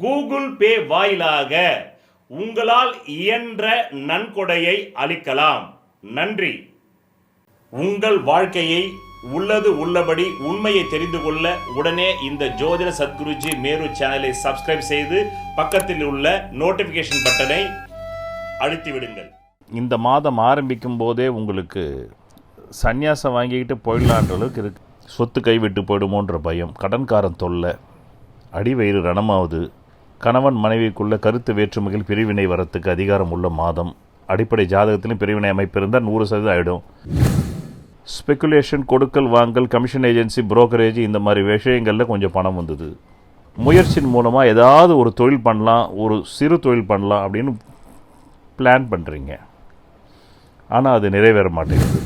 Google Pay வாயிலாக உங்களால் இயன்ற நன்கொடையை அளிக்கலாம். நன்றி. உங்கள் வாழ்க்கையை உள்ளது உள்ளபடி உண்மையை தெரிந்து கொள்ள உடனே இந்த ஜோதிட சத்குருஜி மேரு சேனலை சப்ஸ்கிரைப் செய்து பக்கத்தில் உள்ள நோட்டிபிகேஷன் பட்டனை அழுத்தி விடுங்கள் இந்த மாதம் ஆரம்பிக்கும் போதே உங்களுக்கு சந்யாசம் வாங்கிக்கிட்டு போயிடலான்ற அளவுக்கு இருக்கு. சொத்து கைவிட்டு போயிடுமோன்ற பயம் கடன்காரன் தொல்லை அடிவயிறு ரணமாவது கணவன் மனைவிக்குள்ள கருத்து வேற்றுமைகள் பிரிவினை வரத்துக்கு அதிகாரம் உள்ள மாதம். அடிப்படை ஜாதகத்திலும் பிரிவினை அமைப்பு இருந்தால் நூறு சதவீதம் ஆகிடும் ஸ்பெகுலேஷன் கொடுக்கல் வாங்கல் கமிஷன் ஏஜென்சி புரோக்கரேஜ் இந்த மாதிரி விஷயங்களில் கொஞ்சம் பணம் வந்தது. முயற்சியின் மூலமாக ஏதாவது ஒரு தொழில் பண்ணலாம் ஒரு சிறு தொழில் பண்ணலாம் அப்படின்னு பிளான் பண்ணுறீங்க ஆனால் அது நிறைவேற மாட்டேங்குது.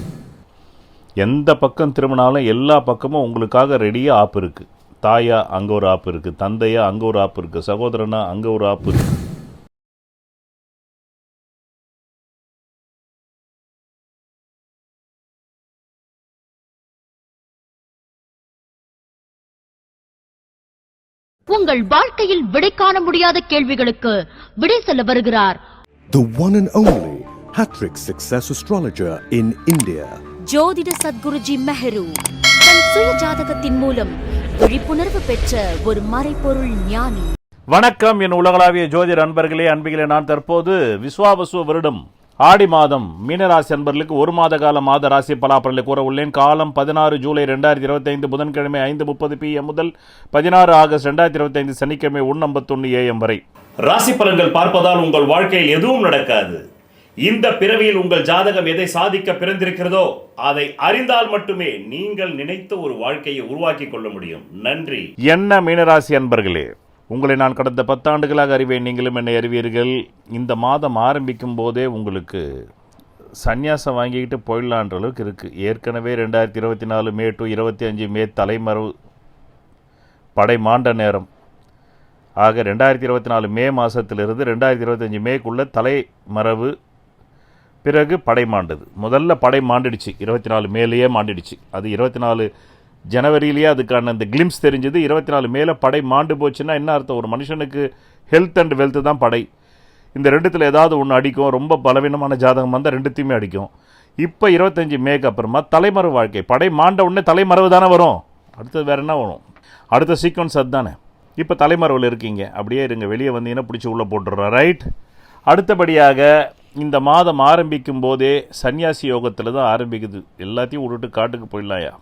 எந்த பக்கம் திரும்பினாலும் எல்லா பக்கமும் உங்களுக்காக ரெடியாக ஆப் இருக்குது தாயா அங்கே ஒரு ஆப் இருக்குது தந்தையா அங்கே ஒரு ஆப் இருக்குது சகோதரனா அங்கே ஒரு ஆப் இருக்குது உங்கள் வாழ்க்கையில் விடை காண முடியாத கேள்விகளுக்கு விடை சொல்ல வருகிறார். The one and only Hattrick Success Astrologer in India. ஜோதிட சத்குருஜி மெஹரு. தன் சுய ஜாதகத்தின் மூலம் விழிப்புணர்வு பெற்ற ஒரு மறைபொருள் ஞானி. வணக்கம். என் உலகளாவிய ஜோதிட அன்பர்களே அன்பிகளே நான் தற்போது விஸ்வாவசு வருடம் ஆடி மாதம் மீனராசி அன்பர்களுக்கு ஒரு மாத கால மாத ராசி பலாபலனை கூற உள்ளேன். காலம் பதினாறு ஜூலை ரெண்டாயிரத்தி இருபத்தைந்து புதன்கிழமை ஐந்து முப்பது பிஎம் முதல் பதினாறு ஆகஸ்ட் ரெண்டாயிரத்தி இருபத்தைந்து சனிக்கிழமை ஒன்று ஐம்பத்தொன்று ஏஎம் வரை. ராசி பலன்கள் பார்ப்பதால் உங்கள் வாழ்க்கையில் எதுவும் நடக்காது. இந்த பிறவியில் உங்கள் ஜாதகம் எதை சாதிக்க பிறந்திருக்கிறதோ அதை அறிந்தால் மட்டுமே நீங்கள் நினைத்த ஒரு வாழ்க்கையை உருவாக்கி கொள்ள முடியும். நன்றி. என்ன மீனராசி அன்பர்களே உங்களை நான் கடந்த பத்தாண்டுகளாக அறிவேன். நீங்களும் என்னை அறிவீர்கள். இந்த மாதம் ஆரம்பிக்கும் போதே உங்களுக்கு சந்யாசம் வாங்கிக்கிட்டு போயிடலான்ற அளவுக்கு இருக்குது ஏற்கனவே ரெண்டாயிரத்தி இருபத்தி நாலு மே டு இருபத்தி அஞ்சு மே தலைமறைவு படை மாண்ட நேரம். ஆக ரெண்டாயிரத்தி இருபத்தி நாலு மே மாதத்திலிருந்து ரெண்டாயிரத்தி இருபத்தஞ்சி மேக்குள்ளே தலைமறைவு பிறகு படை மாண்டது. முதல்ல படை மாண்டிடுச்சு. இருபத்தி நாலு மேலேயே மாண்டிடுச்சு. அது இருபத்தி நாலு ஜனவரியிலேயே அதுக்கான அந்த கிளிம்ஸ் தெரிஞ்சது. இருபத்தி நாலு மேலே படை மாண்டு போச்சுன்னா என்ன அர்த்தம்? ஒரு மனுஷனுக்கு ஹெல்த் அண்ட் வெல்த் தான் படை. இந்த ரெண்டுத்தில் ஏதாவது ஒன்று அடிக்கும். ரொம்ப பலவீனமான ஜாதகம் வந்தால் ரெண்டுத்தையுமே அடிக்கும். இப்போ இருபத்தஞ்சி மேக்கு அப்புறமா தலைமறைவு வாழ்க்கை. படை மாண்ட உடனே தலைமறைவு தானே வரும். அடுத்தது வேறு என்ன வரும்? அடுத்த சீக்வன்ஸ் அதுதானே. இப்போ தலைமறைவில் இருக்கீங்க. அப்படியே இருங்க. வெளியே வந்தீங்கன்னா பிடிச்சி உள்ளே போட்டுடுறோம் ரைட் அடுத்தபடியாக இந்த மாதம் ஆரம்பிக்கும் போதே சன்னியாசி யோகத்தில் தான் ஆரம்பிக்குது. எல்லாத்தையும் விட்டுட்டு காட்டுக்கு போயிடலாயா?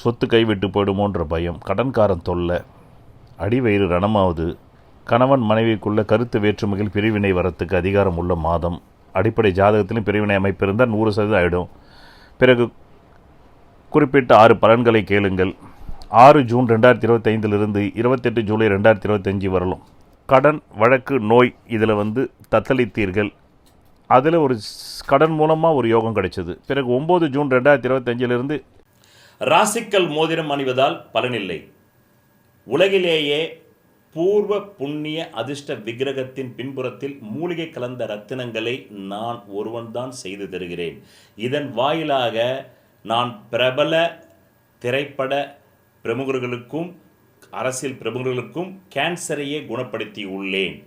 சொத்து கைவிட்டு போயிடுமோன்ற பயம் கடன்காரன் தொல்லை அடிவயிறு ரணமாவது கணவன் மனைவிக்குள்ள கருத்து வேற்றுமைகள் பிரிவினை வரத்துக்கு அதிகாரம் உள்ள மாதம். அடிப்படை ஜாதகத்திலும் பிரிவினை அமைப்பு இருந்தால் நூறு சதவீதம் ஆகிடும் பிறகு குறிப்பிட்ட ஆறு பலன்களை கேளுங்கள். ஆறு ஜூன் ரெண்டாயிரத்தி இருபத்தைந்திலிருந்து இருபத்தெட்டு ஜூலை ரெண்டாயிரத்தி இருபத்தஞ்சி வரலும். கடன் வழக்கு நோய் இதில் வந்து தத்தளித்தீர்கள். அதில் ஒரு ஸ்- கடன் மூலமாக ஒரு யோகம் கிடைச்சது. பிறகு ஒம்பது ஜூன் ரெண்டாயிரத்தி இருபத்தஞ்சிலிருந்து ராசிக்கல் மோதிரம் அணிவதால் பலனில்லை. உலகிலேயே பூர்வ புண்ணிய அதிர்ஷ்ட விக்கிரகத்தின் பின்புறத்தில் மூலிகை கலந்த ரத்தினங்களை நான் ஒருவன்தான் செய்து தருகிறேன். இதன் வாயிலாக நான் பிரபல திரைப்பட பிரமுகர்களுக்கும் அரசியல் பிரமுகர்களுக்கும் கேன்சரையே குணப்படுத்தி உள்ளேன்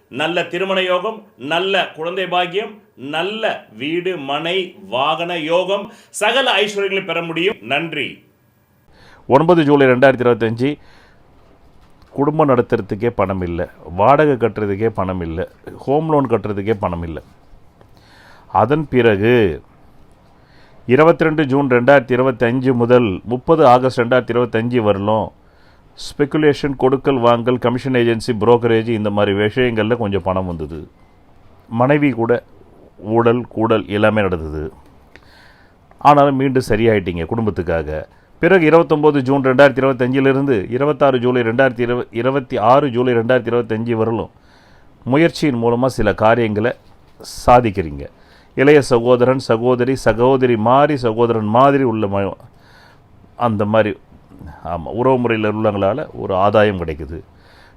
நல்ல திருமண யோகம் நல்ல குழந்தை பாக்கியம் நல்ல வீடு மனை வாகன யோகம். சகல ஐஸ்வர்யங்களை பெற முடியும். நன்றி. ஒன்பது ஜூலை ரெண்டாயிரத்தி இருபத்தஞ்சி குடும்பம் நடத்துறதுக்கே பணம் இல்லை. வாடகை கட்டுறதுக்கே பணம் இல்லை. ஹோம் லோன் கட்டுறதுக்கே பணம் இல்லை. அதன் பிறகு இருபத்தி ரெண்டு ஜூன் ரெண்டாயிரத்தி இருபத்தஞ்சு முதல் முப்பது ஆகஸ்ட் ரெண்டாயிரத்தி இருபத்தஞ்சு வரலும் ஸ்பெக்குலேஷன் கொடுக்கல் வாங்கல் கமிஷன் ஏஜென்சி புரோக்கரேஜ் இந்த மாதிரி விஷயங்களில் கொஞ்சம் பணம் வந்தது. மனைவி கூட ஊழல் கூடல் எல்லாமே நடந்தது. ஆனாலும் மீண்டும் சரியாயிட்டீங்க குடும்பத்துக்காக. பிறகு இருபத்தொம்போது ஜூன் ரெண்டாயிரத்தி இருபத்தஞ்சிலிருந்து இருபத்தாறு ஜூலை ரெண்டாயிரத்தி இருப இருபத்தி ஆறு ஜூலை ரெண்டாயிரத்தி இருபத்தஞ்சி வரலும் முயற்சியின் மூலமாக சில காரியங்களை சாதிக்கிறீங்க. இளைய சகோதரன் சகோதரி சகோதரி மாதிரி சகோதரன் மாதிரி உள்ள ம அந்த மாதிரி ஆமாம் உறவு முறையில் உள்ளவங்களால் ஒரு ஆதாயம் கிடைக்குது.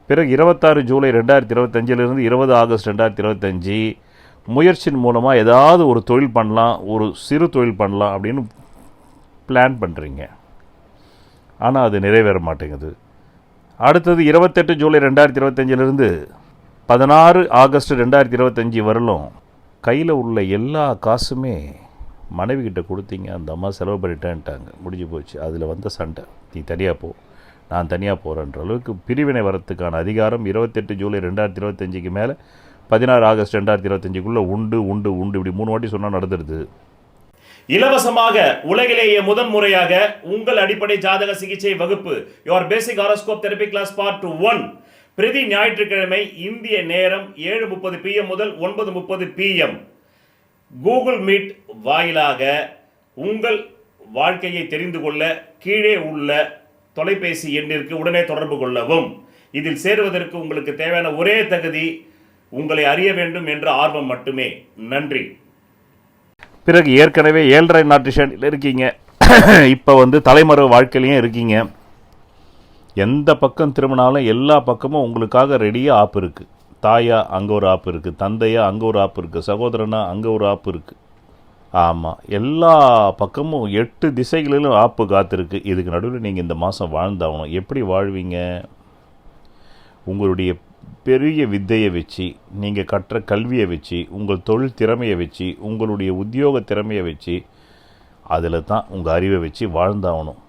பிறகு இருபத்தாறு ஜூலை ரெண்டாயிரத்தி இருபத்தஞ்சிலிருந்து இருபது ஆகஸ்ட் ரெண்டாயிரத்தி இருபத்தஞ்சி முயற்சியின் மூலமாக ஏதாவது ஒரு தொழில் பண்ணலாம் ஒரு சிறு தொழில் பண்ணலாம் அப்படின்னு பிளான் பண்ணுறீங்க ஆனால் அது நிறைவேற மாட்டேங்குது. அடுத்தது இருபத்தெட்டு ஜூலை ரெண்டாயிரத்தி இருபத்தஞ்சிலிருந்து பதினாறு ஆகஸ்ட் ரெண்டாயிரத்தி இருபத்தஞ்சி வரலும் கையில் உள்ள எல்லா காசுமே மனைவி கிட்டே கொடுத்தீங்க அந்த அம்மா செலவு பண்ணிட்டேன்ட்டாங்க. முடிஞ்சு போச்சு. அதில் வந்த சண்டை. நீ தனியாக போ. நான் தனியாக போகிறேன்ற அளவுக்கு பிரிவினை வரத்துக்கான அதிகாரம் இருபத்தெட்டு ஜூலை ரெண்டாயிரத்தி இருபத்தஞ்சிக்கு மேலே பதினாறு ஆகஸ்ட் ரெண்டாயிரத்தி இருபத்தஞ்சிக்குள்ளே உண்டு உண்டு உண்டு. இப்படி மூணு வாட்டி சொன்னால் நடந்துடுது. இலவசமாக உலகிலேயே முதன் முறையாக உங்கள் அடிப்படை ஜாதக சிகிச்சை வகுப்பு your basic horoscope therapy class part one பிரதி ஞாயிற்றுக்கிழமை இந்திய நேரம் ஏழு முப்பது பிஎம் முதல் ஒன்பது முப்பது பிஎம் கூகுள் மீட் வாயிலாக உங்கள் வாழ்க்கையை தெரிந்து கொள்ள கீழே உள்ள தொலைபேசி எண்ணிற்கு உடனே தொடர்பு கொள்ளவும். இதில் சேருவதற்கு உங்களுக்கு தேவையான ஒரே தகுதி உங்களை அறிய வேண்டும் என்ற ஆர்வம் மட்டுமே. நன்றி. பிறகு ஏற்கனவே ஏழரை நாட்டிஷனில் இருக்கீங்க. இப்போ வந்து தலைமறை வாழ்க்கையிலையும் இருக்கீங்க. எந்த பக்கம் திரும்பினாலும் எல்லா பக்கமும் உங்களுக்காக ரெடியாக ஆப் இருக்குது தாயா அங்கே ஒரு ஆப் இருக்குது தந்தையா அங்கே ஒரு ஆப் இருக்குது சகோதரனா அங்கே ஒரு ஆப் இருக்குது ஆமாம் எல்லா பக்கமும் எட்டு திசைகளிலும் ஆப்பு காத்திருக்கு. இதுக்கு நடுவில் நீங்கள் இந்த மாதம் வாழ்ந்தாகணும். எப்படி வாழ்வீங்க? உங்களுடைய பெரிய வித்தையை வச்சு நீங்கள் கற்ற கல்வியை வச்சு உங்கள் தொழில் திறமையை வச்சு உங்களுடைய உத்தியோக திறமையை வச்சு அதில் தான் உங்கள் அறிவை வச்சு வாழ்ந்தாகணும்.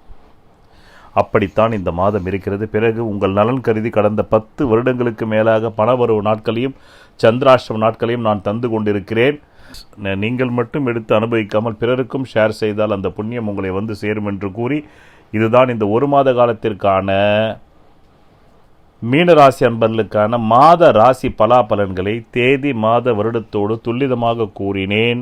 அப்படித்தான் இந்த மாதம் இருக்கிறது. பிறகு உங்கள் நலன் கருதி கடந்த பத்து வருடங்களுக்கு மேலாக பணவரவு நாட்களையும் சந்திராஷ்டம நாட்களையும் நான் தந்து கொண்டிருக்கிறேன். நீங்கள் மட்டும் எடுத்து அனுபவிக்காமல் பிறருக்கும் ஷேர் செய்தால் அந்த புண்ணியம் உங்களை வந்து சேரும் என்று கூறி இதுதான் இந்த ஒரு மாத காலத்திற்கான மீனராசி அன்பர்களுக்கான மாத ராசி பலாபலன்களை தேதி மாத வருடத்தோடு துல்லிதமாக கூறினேன்.